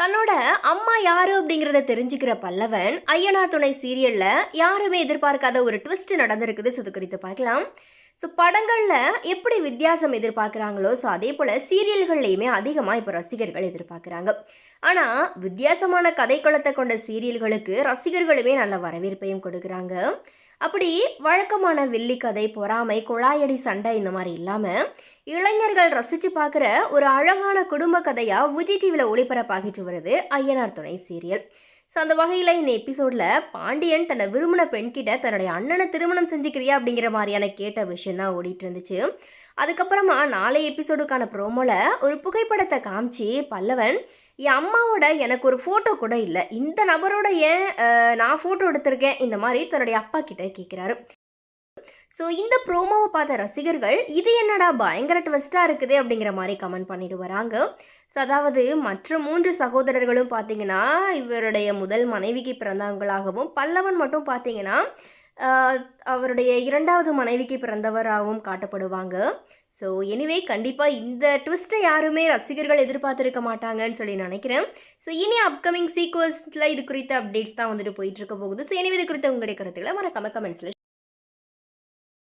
தன்னோட அம்மா யாரு அப்படிங்கிறத தெரிஞ்சுக்கிற பல்லவன் ஐயனார் துணை சீரியல்ல யாருமே எதிர்பார்க்காத ஒரு ட்விஸ்ட் நடந்திருக்குது. ஸோ குறித்து பார்க்கலாம். ஸோ படங்களில் எப்படி வித்தியாசம் எதிர்பார்க்குறாங்களோ ஸோ அதே போல் சீரியல்கள்லையுமே அதிகமாக இப்போ ரசிகர்கள் எதிர்பார்க்குறாங்க. ஆனால் வித்தியாசமான கதைக்குளத்தை கொண்ட சீரியல்களுக்கு ரசிகர்களுமே நல்ல வரவேற்பையும் கொடுக்குறாங்க. அப்படி வழக்கமான வில்லி கதை பொறாமை குழாயடி சண்டை இந்த மாதிரி இல்லாமல் இளைஞர்கள் ரசித்து பார்க்குற ஒரு அழகான குடும்ப கதையாக விஜய் டிவியில் ஒளிபரப்பாகிட்டு வருது ஐயனார் துணை சீரியல் ஸோ அந்த வகையில் இந்த எபிசோடில் பாண்டியன் தன்னை விரும்பின பெண்கிட்ட தன்னுடைய அண்ணனை திருமணம் செஞ்சுக்கிறியா அப்படிங்கிற மாதிரியான கேட்ட விஷயம் தான் ஓடிட்டு இருந்துச்சு. அதுக்கப்புறமா நாளை எபிசோடுக்கான ப்ரோமோவில் ஒரு புகைப்படத்தை காமிச்சு பல்லவன் என் அம்மாவோட எனக்கு ஒரு ஃபோட்டோ கூட இல்லை. இந்த நபரோட ஏன் நான் ஃபோட்டோ எடுத்திருக்கேன்? இந்த மாதிரி தன்னுடைய அப்பா கிட்ட கேட்குறாரு ஸோ இந்த ப்ரோமோவை பார்த்த ரசிகர்கள் இது என்னடா பயங்கர ட்விஸ்ட்டாக இருக்குது அப்படிங்கிற மாதிரி கமெண்ட் பண்ணிட்டு வராங்க. ஸோ அதாவது மற்ற மூன்று சகோதரர்களும் பார்த்தீங்கன்னா இவருடைய முதல் மனைவிக்கு பிறந்தவங்களாகவும் பல்லவன் மட்டும் பார்த்தீங்கன்னா அவருடைய இரண்டாவது மனைவிக்கு பிறந்தவராகவும் காட்டப்படுவாங்க. ஸோ எனிவே கண்டிப்பாக இந்த ட்விஸ்ட்டை யாருமே ரசிகர்கள் எதிர்பார்த்துருக்க மாட்டாங்கன்னு சொல்லி நினைக்கிறேன். ஸோ இனி அப்கமிங் சீக்வல்ஸில் இது குறித்த அப்டேட்ஸ் தான் வந்துட்டு போயிட்டுருக்க போகுது. ஸோ எனவே இது குறித்த உங்களுடைய கருத்துக்களை மறக்காம கமெண்ட்ஸில்